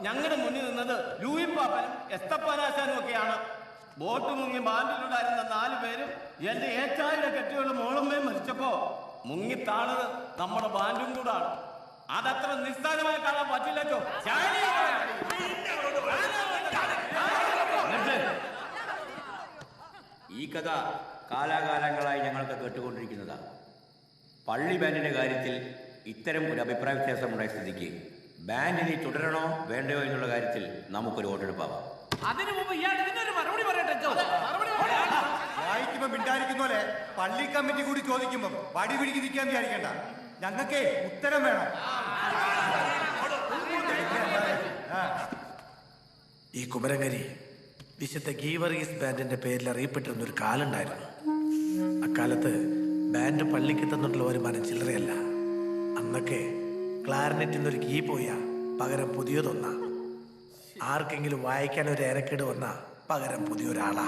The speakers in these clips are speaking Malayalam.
ഞങ്ങളുടെ മുന്നിൽ നിന്നത് ലൂയി പാപ്പനും എസ്തപ്പാനാശാനും ഒക്കെയാണ്. ബോട്ട് മുങ്ങി ബാൻഡിലുണ്ടായിരുന്ന നാല് പേരും എന്റെ ഏറ്റായുടെ കെട്ടിയുള്ള മോളമ്മയും മരിച്ചപ്പോ മുങ്ങി താണത് നമ്മുടെ ബാൻഡും കൂടാണ്. അതത്ര നിസ്സാരമായി കാണാൻ പറ്റില്ലല്ലോ. ഈ കഥ കാലാകാലങ്ങളായി ഞങ്ങൾക്ക് കേട്ടുകൊണ്ടിരിക്കുന്നതാണ്. പള്ളി ബാൻഡിന്റെ കാര്യത്തിൽ ഇത്തരം ഒരു അഭിപ്രായ വ്യത്യാസമുണ്ടായ സ്ഥിതിക്ക് ബാൻഡിനെ തുടരണോ വേണ്ടയോ എന്നുള്ള കാര്യത്തിൽ നമുക്കൊരു വോട്ടെടുപ്പാവാം. അതിനു മുമ്പ് ഇയാൾ ഇതിനൊരു മറുപടി പറയട്ടെ ജോ. മറുപടി പറയട്ടെ. വായിക്കുമ്പോ മിണ്ടായിരിക്കുന്ന പോലെ പള്ളി കമ്മിറ്റി കൂടി ചോദിക്കുമ്പോ വടി പിടിക്ക് നിൽക്കാൻ വിചാരിക്കണ്ട. ഞങ്ങൾക്കേ ഉത്തരം വേണം. ഈ കുമരങ്ങരി വിശുദ്ധ ഗീവർഗീസ് ബാൻഡിന്റെ പേരിൽ അറിയപ്പെട്ടിരുന്ന ഒരു കാലുണ്ടായിരുന്നു. അക്കാലത്ത് ബാൻഡ് പള്ളിക്ക് തന്നിട്ടുള്ള ഒരു മനം ചില്ലറയല്ല. അന്നൊക്കെ ക്ലാരനെറ്റിൽ ഒരു കീ പോയാ പകരം പുതിയതൊന്ന. ആർക്കെങ്കിലും വായിക്കാൻ ഒരു ഏരക്കേട് വന്ന പകരം പുതിയൊരാളാ.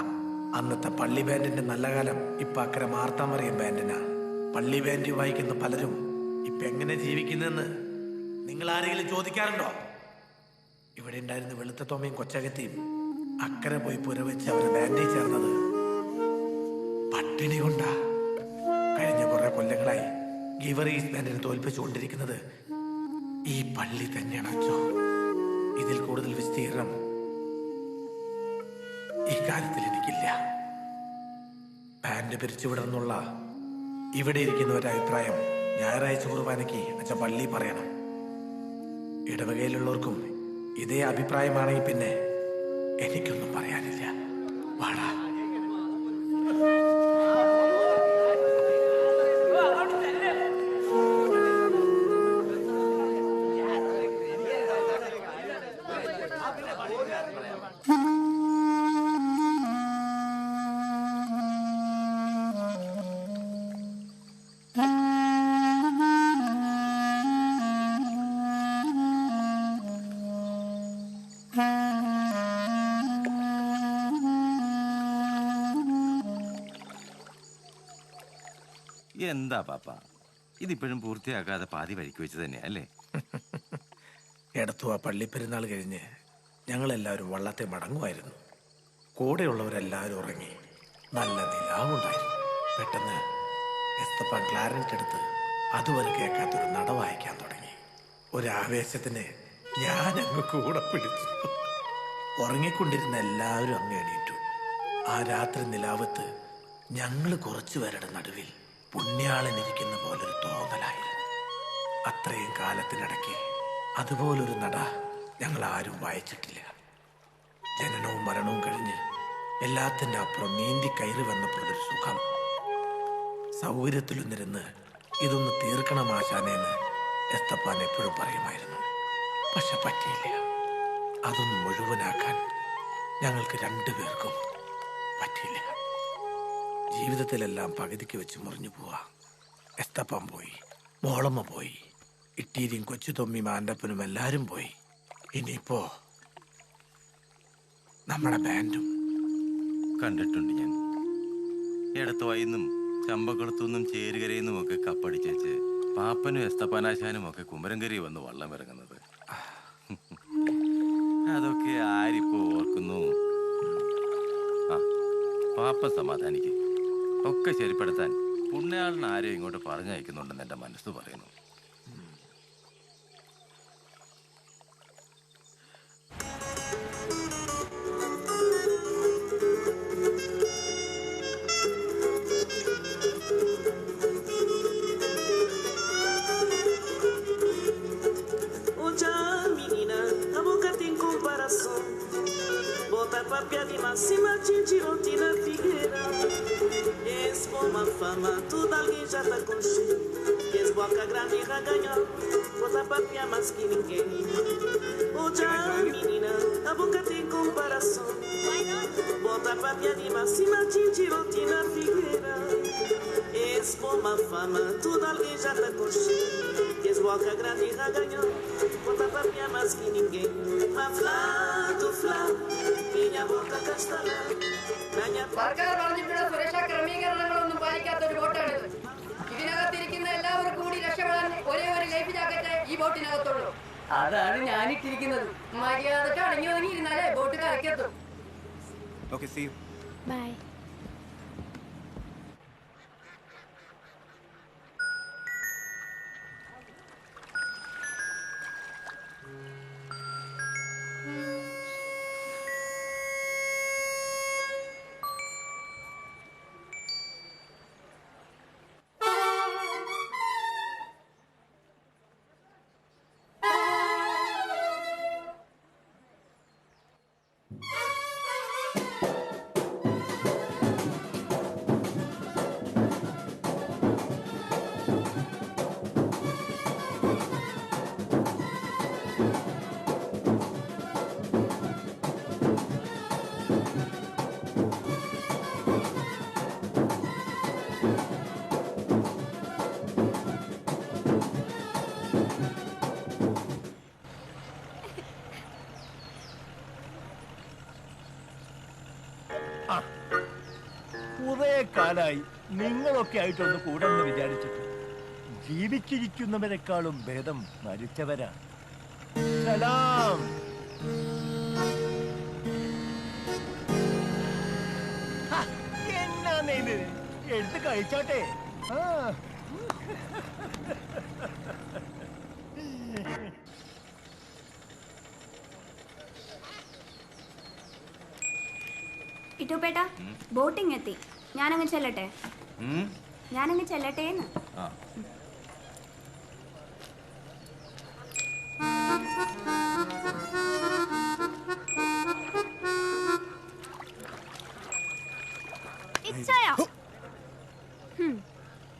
അന്നത്തെ പള്ളി ബാൻഡിന്റെ നല്ല കാലം ഇപ്പൊ അക്കരെ മാർത്താമറിയം ബാൻഡിനാ പള്ളി ബാൻഡ് വായിക്കുന്ന പലരും ഇപ്പൊ എങ്ങനെ ജീവിക്കുന്നെന്ന് നിങ്ങൾ ആരെങ്കിലും ചോദിക്കാറുണ്ടോ? ഇവിടെ ഉണ്ടായിരുന്ന വെളുത്ത തോമയും കൊച്ചകത്തിയും അക്കരെ പോയി പുരവെച്ച് അവരെ ബാൻഡിൽ ചേർന്നത് പട്ടിണി കൊണ്ടാ. കഴിഞ്ഞ കുറെ കൊല്ലങ്ങളായി ഗിവറീസ് ബാൻഡിനെ തോൽപ്പിച്ചുകൊണ്ടിരിക്കുന്നത് ഈ പള്ളി തന്നെ അച്ചോ ഇതിൽ കൂടുതൽ വിസ്തീർണം ഈ കാര്യത്തിൽ എനിക്കില്ല പാന്റ് പിരിച്ചുവിടണമെന്നുള്ള ഇവിടെ ഇരിക്കുന്ന ഒരു അഭിപ്രായം ഞായറാഴ്ച കുർബാനയ്ക്ക് അച്ഛൻ പള്ളി പറയണം. ഇടവകയിലുള്ളവർക്കും ഇതേ അഭിപ്രായമാണെങ്കിൽ പിന്നെ എനിക്കൊന്നും പറയാനില്ല. വാടാ. എന്താ പാപ്പ? ഇതിപ്പോഴും പൂർത്തിയാക്കാതെ പാതി വഴിക്ക് വെച്ച് തന്നെ അല്ലേ? എടത്തുവ പള്ളിപ്പെരുന്നാൾ കഴിഞ്ഞ് ഞങ്ങളെല്ലാവരും വള്ളത്തെ മടങ്ങുമായിരുന്നു. കൂടെയുള്ളവരെല്ലാവരും ഉറങ്ങി നല്ല നിലാവുണ്ടായിരുന്നു. പെട്ടെന്ന് എസ്തപ്പാൻ ക്ലാരന്റ് എടുത്ത് അതുവരെ കേൾക്കാത്തൊരു നട വായിക്കാൻ തുടങ്ങി. ഒരു ആവേശത്തിന് ഞാൻ അങ്ങ് കൂടെ പിടിച്ചു. ഉറങ്ങിക്കൊണ്ടിരുന്ന എല്ലാവരും അങ്ങ് എണീറ്റു. ആ രാത്രി നിലാവത്ത് ഞങ്ങൾ കുറച്ചു പേരുടെ നടുവിൽ പുണ്യാളനിരിക്കുന്ന പോലൊരു തോന്നലായിരുന്നു. അത്രയും കാലത്തിനിടയ്ക്ക് അതുപോലൊരു നട ഞങ്ങൾ ആരും വായിച്ചിട്ടില്ല. ജനനവും മരണവും കഴിഞ്ഞ് എല്ലാത്തിന്റെ അപ്പുറം നീന്തി കയറി വന്നപ്പോഴൊരു സുഖം. സൗകര്യത്തിലൊന്നിരുന്ന് ഇതൊന്ന് തീർക്കണം ആശാനേന്ന് എപ്പോഴും പറയുമായിരുന്നു. പക്ഷെ പറ്റിയില്ല. അതൊന്ന് മുഴുവനാക്കാൻ ഞങ്ങൾക്ക് രണ്ടുപേർക്കും പറ്റിയില്ല. ജീവിതത്തിലെല്ലാം പകുതിക്ക് വെച്ച് മുറിഞ്ഞു പോവാ. എസ്തപ്പം പോയി. മോളമ്മ പോയി. ഇട്ടീരിയും കൊച്ചു തൊമ്മിയും ആന്റപ്പനും എല്ലാവരും പോയി. ഇനിയിപ്പോ നമ്മുടെ ബാൻഡും. കണ്ടിട്ടുണ്ട് ഞാൻ. എടത്തുവായിന്നും ചമ്പക്കുളത്തുനിന്നും ചേരുകരയിന്നും ഒക്കെ കപ്പടിച്ചേച്ച് പാപ്പനും എസ്തപ്പനാശാനും ഒക്കെ കുമരംകരി വന്ന് വള്ളം ഇറങ്ങുന്നത് അതൊക്കെ ആരിപ്പോ ഓർക്കുന്നു? ആ പാപ്പ സമാധാനിക്ക്. ഒക്കെ ശരിപ്പെടുത്താൻ പുണ്യാളിന് ആരെയും ഇങ്ങോട്ട് പറഞ്ഞയക്കുന്നുണ്ടെന്ന് എന്റെ മനസ്സ് പറയുന്നു. piadi massima Tintirotina Figueira. És a fama, tudo alguém já tá com És boca grande e raganha Bota papia é mais que ninguém. O a menina, a boca tem comparação. Bota papia de massima Tintirotina Figueira És a fama, tudo alguém já tá com És boca grande e raganha Bota papia é mais que ninguém. Mas flá, tu flá സർക്കാർ പറഞ്ഞിട്ടുള്ള സുരക്ഷാ ക്രമീകരണങ്ങളൊന്നും പാലിക്കാത്ത ഒരു ബോട്ടാണിത് ഇതിനകത്തിരിക്കുന്ന എല്ലാവർക്കും കൂടി രക്ഷപ്പെടാൻ ഒരേ ഒരു ലൈഫ് ജാക്കറ്റ് ഈ ബോട്ടിനകത്തുള്ളൂ. അതാണ് ഞാൻ ഇട്ടിരിക്കുന്നത് മര്യാദയ്ക്ക് അടങ്ങി ഒതുങ്ങി ഇരുന്നാലേ ബോട്ട് കരക്കെത്തും ഓക്കെ സീ യു ബൈ നിങ്ങളൊക്കെ ആയിട്ടൊന്ന് കൂടെന്ന് വിചാരിച്ചിട്ട് ജീവിച്ചിരിക്കുന്നവരെക്കാളും ഭേദം മരിച്ചവരാ. സലാം. ഇത്? എടുത്ത് കഴിച്ചോട്ടെ. ഇട്ടുപേട്ട ബോട്ടിംഗ് എത്തി ഞാനങ്ങ് ചെല്ലട്ടെ. ഞാനങ്ങ് ചെല്ലട്ടേന്ന്.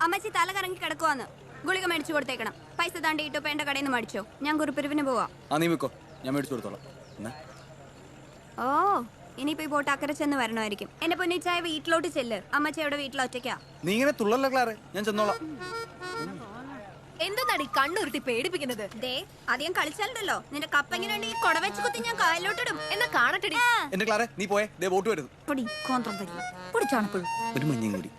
അമ്മച്ചി തല കറങ്ങി കിടക്കുവാന്ന്. ഗുളിക മേടിച്ചു കൊടുത്തേക്കണം. പൈസ താണ്ടി ഇട്ടുപ്പേന്റെ കടയിൽ നിന്ന് മേടിച്ചോ. ഞാൻ കുറിപ്പിരിവിന് പോവാ. നീ വെക്കോ ഞാൻ മേടിച്ചു കൊടുത്തോളാം. ഓ. ഇനിയിപ്പോ ഈ ബോട്ട് അക്കരെ ചെന്ന് വരണമായിരിക്കും. എന്റെ പൊന്നിച്ചായ വീട്ടിലോട്ട് ചെല്ല്. അമ്മച്ചയുടെ വീട്ടിൽ ഒറ്റയ്ക്കാ? നീ ഇങ്ങനെ തുള്ളല്ല ക്ലാറ്. ഞാൻ ചെന്നോളാം. എന്തെന്നാടി കണ്ണുരുട്ടി പേടിപ്പിക്കുന്നത്? ദേ അധികം കളിച്ചാലുണ്ടല്ലോ. നിന്റെ കപ്പ എങ്ങനെയുണ്ട് ഈ കൊട വെച്ച് കുത്തി ഞാൻ കായലോട്ടിടും എന്നാ കാണട്ടെടി. എന്റെ ക്ലാറെ നീ പോയേ. ദേ ബോട്ട് വരുന്നു. പൊടി കോന്ത്രം തരി. പൊടിച്ചാണപ്പോഴും ഒരു മഞ്ഞ കൂടി.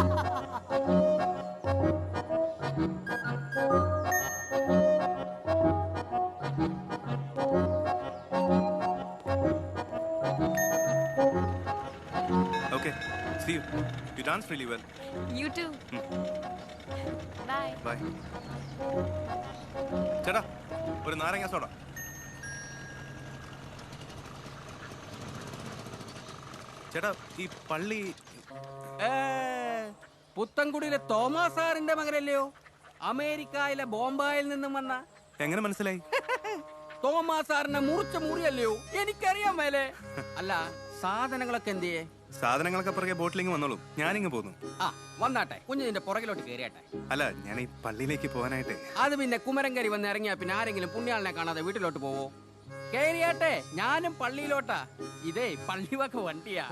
മതി okay see you you dance really well you too bye bye ചേട്ടാ ഒരു നാരങ്ങ സോഡ. ചേട്ടാ ഈ പള്ളി ഏ, പുത്തൻകുടിയിലെ തോമസ് സാറിന്റെ മകനല്ലയോ? അമേരിക്കയിലെ ബോംബായിൽ നിന്നും വന്ന. എങ്ങനെ മനസ്സിലായി? തോമസ് സാറിന്റെ മുറിച്ച മുറിയല്ലയോ? എനിക്കറിയാൻ മേലെ. അല്ല സാധനങ്ങളൊക്കെ എന്ത് സാധനങ്ങളൊക്കെ പുറകെ ബോട്ടിലിങ് വന്നോളൂ. ഞാനിങ് പോന്നു. ആ വന്നാട്ടെ. കുഞ്ഞിന്റെ പുറകിലോട്ട് കയറിയാട്ടെ അല്ല ഞാൻ ഈ പള്ളിയിലേക്ക് പോകാനായിട്ടേ. അത് പിന്നെ കുമരങ്കരി വന്ന് ഇറങ്ങിയാ പിന്നെ ആരെങ്കിലും പുണ്യാളിനെ കാണാതെ വീട്ടിലോട്ട് പോവോ? കേറിയാട്ടെ ഞാനും പള്ളിയിലോട്ടാ. ഇതേ പള്ളിവക വണ്ടിയാ.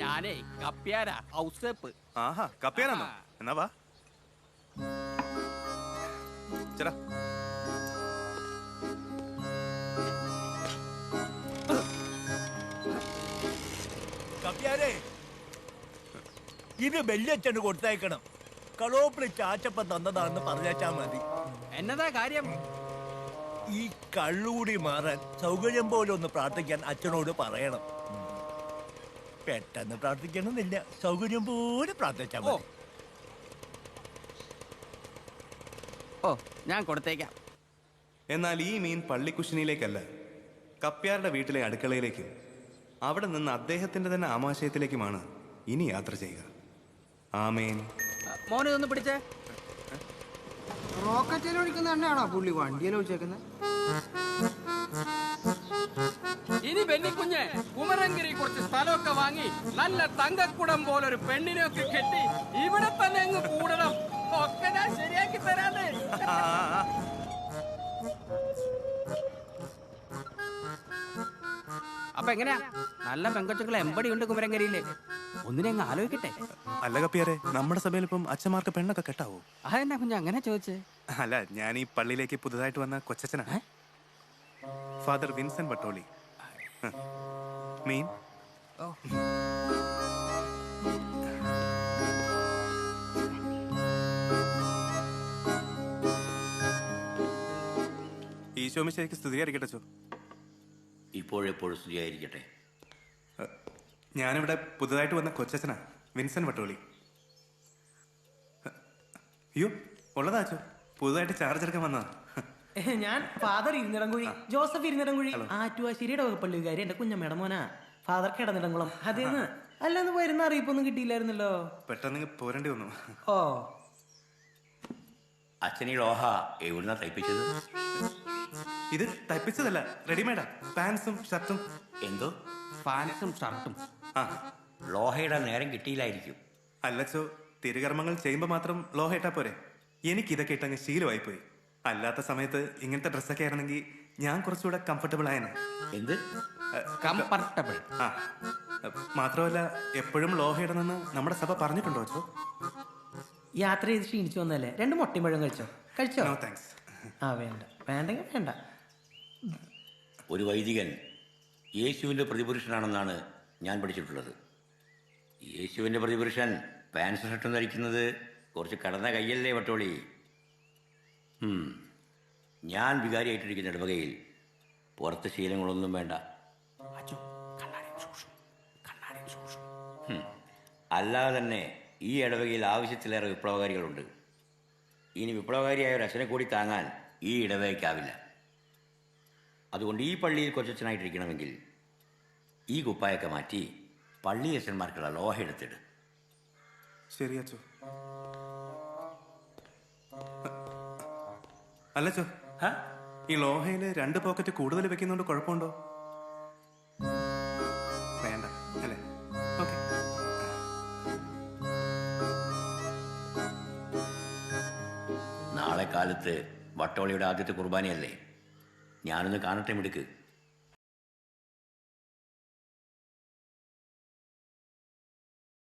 ഞാനേ കപ്പ്യാരാ ഔസേപ്പ് ആഹാ കപ്പയാനാന്നോ എന്നാ വാ. ചേട്ടാ കപ്പ്യാരേ ഇത് വെള്ളിയച്ഛന് കൊടുത്തയക്കണം. കളോപ്പിളി ചാച്ചപ്പ തന്നതാണെന്ന് പറഞ്ഞാച്ചാ മതി. എന്നതാ കാര്യം? ഈ കള്ളുകൂടി മാറാൻ സൗകര്യം പോലെ ഒന്ന് പ്രാർത്ഥിക്കാൻ അച്ഛനോട് പറയണം. പെട്ടെന്ന് പ്രാർത്ഥിക്കണമെന്നില്ല. സൗകര്യം പോലെ പ്രാർത്ഥിച്ചാൽ മതി. ഓ ഞാൻ കൊടുത്തേക്കാം. എന്നാൽ ഈ മീൻ പള്ളിക്കുശിനിയിലേക്കല്ല കപ്പ്യാരുടെ വീട്ടിലെ അടുക്കളയിലേക്കും അവിടെ നിന്ന് അദ്ദേഹത്തിന്റെ തന്നെ ആമാശയത്തിലേക്കുമാണ് ഇനി യാത്ര ചെയ്യുക. ആമേൻ. മോനെ ഒന്ന് പിടിച്ചേ. റോക്കറ്റിൽ ഒഴിക്കുന്ന തന്നെയാണോ പുള്ളി? വണ്ടിയിൽ ഒഴിച്ചേക്കുന്നത് ഇനി ബെന്നിക്കുഞ്ഞ് കുമരങ്കിരി കുറച്ച് സ്ഥലമൊക്കെ വാങ്ങി നല്ല തങ്കക്കുടം പോലൊരു പെണ്ണിനെയൊക്കെ കെട്ടി ഇവിടെ തന്നെ അങ്ങ് കൂടണം. ഒക്കെ ഞാൻ ശരിയാക്കി തരാതെ അപ്പൊ എങ്ങനെയാ? നല്ല പെങ്കൊച്ചുകൾ എമ്പടിയുണ്ട് കുമരങ്കരിയിൽ. ഒന്നിനെ അങ്ങ് ആലോചിക്കട്ടെ. അല്ല കപ്പിയാരെ നമ്മുടെ സഭയിൽ ഇപ്പം അച്ഛന്മാർക്ക് പെണ്ണൊക്കെ കെട്ടാവോ? അതെന്നാ കുഞ്ഞ അങ്ങനെ ചോദിച്ചേ? അല്ല ഞാൻ ഈ പള്ളിയിലേക്ക് പുതുതായിട്ട് വന്ന കൊച്ചച്ഛനാ. Father Vincent Vattoli. മീൻ? ഈശോമിശയ്ക്ക് സ്തുതിയായിരിക്കട്ടെ ചോ ഇപ്പോഴെപ്പോഴും സ്തുതിയായിരിക്കട്ടെ. ഞാനിവിടെ പുതുതായിട്ട് വന്ന കൊച്ചച്ഛനാ വിൻസൻ വട്ടോളി അയ്യോ ഉള്ളതാ പുതുതായിട്ട് ചാർജ് എടുക്കാൻ വന്നതാ. ഞാൻ ഫാദർ ഇരുന്നിടംകുഴി ജോസഫ് ഇരുന്നിടംകുഴി ആറ്റുവാശ്ശേരിയുടെ വകുപ്പള്ളി വികാരി എന്റെ കുഞ്ഞമ്മയുടെ മോനാ. ഫാദർ കിടന്നിടംകുളം അതേന്ന്? അല്ലാന്ന് വരുന്ന അറിയിപ്പൊന്നും കിട്ടിയില്ലായിരുന്നല്ലോ. പെട്ടെന്ന് പോരണ്ടി പോരേണ്ടി വന്നു. ഓ. അച്ഛനീ ലോഹ എവിടുന്നാ തയ്പ്പിച്ചത്? ഇത് തയ്പ്പിച്ചതല്ല റെഡിമെയ്ഡാ പാൻസും ഷർട്ടും എന്തോ? പാൻസും ഷർട്ടും ആ ലോഹയുടെ നേരം കിട്ടിയില്ലായിരിക്കും. അല്ലച്ചോ തിരുകർമ്മങ്ങൾ ചെയ്യുമ്പോൾ മാത്രം ലോഹ ഇട്ടാ പോരെ. എനിക്ക് ഇതൊക്കെ ഇട്ടങ്ങ് ശീലമായി പോയി അല്ലാത്ത സമയത്ത് ഇങ്ങനത്തെ ഡ്രസ്സൊക്കെ ആയിരുന്നെങ്കിൽ ഞാൻ കുറച്ചുകൂടെ കംഫർട്ടബിൾ ആയെന്ന് എന്ത്? കംഫർട്ടബിൾ ആ മാത്രമല്ല എപ്പോഴും ലോഹ ഇടണമെന്ന് നമ്മുടെ സഭ പറഞ്ഞിട്ടുണ്ടോ അച്ചോ യാത്ര ചെയ്ത് ക്ഷീണിച്ചു വന്നല്ലേ രണ്ട് മുട്ടയും പഴം കഴിച്ചോ? കഴിച്ചോ? നോ താങ്ക്സ് ആ വേണ്ട. വേണ്ടെങ്കിൽ വേണ്ട. ഒരു വൈദികൻ യേശുവിന്റെ പ്രതിപുരുഷനാണെന്നാണ് ഞാൻ പഠിച്ചിട്ടുള്ളത്. യേശുവിന്റെ പ്രതിപുരുഷൻ പാൻസ് ഷർട്ടും ധരിക്കുന്നത് കുറച്ച് കടന്ന കയ്യല്ലേ വട്ടോളി. ഞാൻ വികാരിയായിട്ടിരിക്കുന്ന ഇടവകയിൽ പുറത്ത് ശീലങ്ങളൊന്നും വേണ്ട. അല്ലാതെ തന്നെ ഈ ഇടവകയിൽ ആവശ്യത്തിലേറെ വിപ്ലവകാരികളുണ്ട്. ഇനി വിപ്ലവകാരിയായ ഒരു അച്ഛനെ കൂടി താങ്ങാൻ ഈ ഇടവകയ്ക്കാവില്ല. അതുകൊണ്ട് ഈ പള്ളിയിൽ കൊച്ചച്ഛനായിട്ടിരിക്കണമെങ്കിൽ ഈ കുപ്പായൊക്കെ മാറ്റി പള്ളി അച്ഛന്മാർക്കുള്ള ലോഹ എടുത്തിട്. ശരി അച്ചോ അല്ലച്ചോ ഈ ലോഹയിൽ രണ്ട് പോക്കറ്റ് കൂടുതൽ വെക്കുന്നോണ്ട് കുഴപ്പമുണ്ടോ? വേണ്ട അല്ലേ? ഓക്കെ. നാളെ കാലത്ത് വട്ടോളിയുടെ ആദ്യത്തെ കുർബാനയല്ലേ? ഞാനൊന്ന് കാണട്ടെ മിടുക്ക്.